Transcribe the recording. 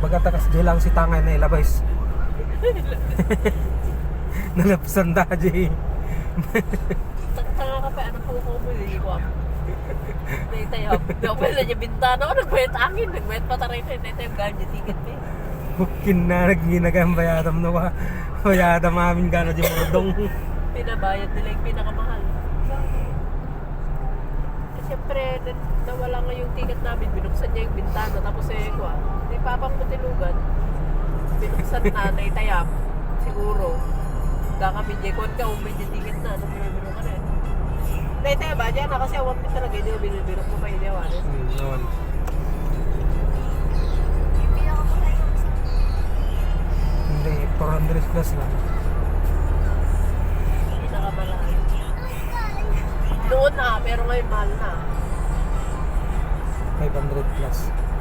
Baga takas di lang si tangay na ilabais. Nalapsan da di. Tanga ka pa, ano po ko mo, hindi ko ako. May tayo, di ako pala niya bintana ko, nagbayat angin, nagbayat pa taray na, hindi tayo ganyan, ticket eh. Bukin na nagginagam bayadam no ka. Bayadam amin gana di mordong. Pinabayad nila yung pinakamahal. Eh, Na- nawala nga yung ticket namin, binuksan niya yung bintana, tapos eh, ko ah, di papang mutilugan. Binuksan na, naitayap, siguro. Da kami, Jekon ka, umay yung ticket na, ano binibiro ka na eh. Naitayap ba dyan? Kasi awang pin talaga, hindi mo binibiro ko pa hindi awanin. Hmm, naman. Hindi, 400 plus lang. Pinakamalaki. Noon na, pero ngayon mahal na. 500 plus.